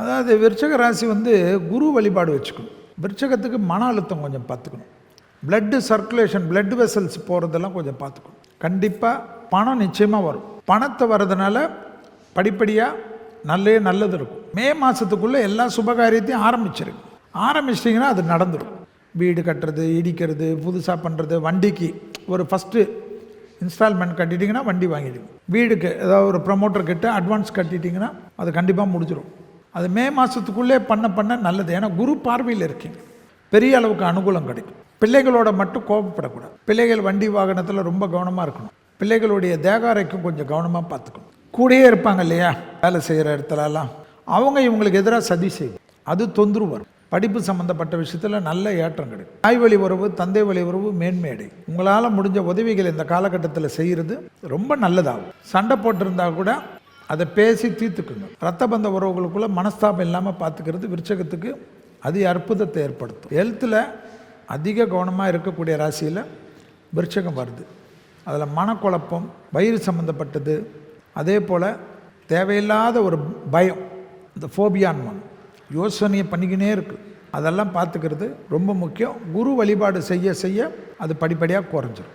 அதாவது விருச்சக ராசி வந்து குரு வழிபாடு வச்சுக்கணும். விருச்சகத்துக்கு மன அழுத்தம் கொஞ்சம் பார்த்துக்கணும். பிளட்டு சர்க்குலேஷன் பிளட் வெசல்ஸ் போகிறதெல்லாம் கொஞ்சம் பார்த்துக்கணும். கண்டிப்பாக பணம் நிச்சயமாக வரும். பணத்தை வர்றதுனால படிப்படியாக நல்லே நல்லது இருக்கும். மே மாதத்துக்குள்ளே எல்லா சுபகாரியத்தையும் ஆரம்பிச்சிருக்கு ஆரம்பிச்சிட்டிங்கன்னா அது நடந்துடும் வீடு கட்டுறது இடிக்கிறது புதுசாக பண்ணுறது வண்டிக்கு ஒரு ஃபஸ்ட்டு இன்ஸ்டால்மெண்ட் கட்டிட்டிங்கன்னா வண்டி வாங்கிடுங்க. வீடுக்கு ஏதாவது ஒரு ப்ரமோட்டர் கிட்ட அட்வான்ஸ் கட்டிட்டிங்கன்னா அது கண்டிப்பாக முடிஞ்சிடும் அது மே மாதத்துக்குள்ளே பண்ண பண்ண நல்லது. ஏன்னா குரு பார்வையில் இருக்கீங்க பெரிய அளவுக்கு அனுகூலம் கிடைக்கும். பிள்ளைகளோட மட்டும் கோபப்படக்கூடாது. பிள்ளைகள் வண்டி வாகனத்தில் ரொம்ப கவனமாக இருக்கணும். பிள்ளைகளுடைய தேகாரைக்கும் கொஞ்சம் கவனமாக பார்த்துக்கணும். கூடயே இருப்பாங்க இல்லையா? வேலை செய்கிற இடத்துலலாம். அவங்க இவங்களுக்கு எதிராக சதி செய்யும். அது தொந்தரவு வரும். படிப்பு சம்மந்தப்பட்ட விஷயத்தில் நல்ல ஏற்றம் கிடைக்கும். தாய் வழி உறவு தந்தை வழி உறவு மேன்மேடை உங்களால் முடிஞ்ச உதவிகள் இந்த காலகட்டத்தில் செய்கிறது ரொம்ப நல்லதாகும். சண்டை போட்டிருந்தா கூட அதை பேசி தீர்த்துக்குங்க ரத்த பந்த உறவுகளுக்குள்ள மனஸ்தாபம் இல்லாமல் பார்த்துக்கிறது விருச்சகத்துக்கு அதிக அற்புதத்தை ஏற்படுத்தும். ஹெல்த்தில் அதிக கவனமாக இருக்கக்கூடிய ராசியில் விருச்சகம் வருது. அதில் மனக்குழப்பம் வயிறு சம்மந்தப்பட்டது அதே போல் தேவையில்லாத ஒரு பயம் இந்த ஃபோபியான்னு யோசனையை பண்ணிக்கினே இருக்குது அதெல்லாம் பார்த்துக்கிறது ரொம்ப முக்கியம். குரு வழிபாடு செய்ய செய்ய அது படிப்படியாக குறைஞ்சிரும்.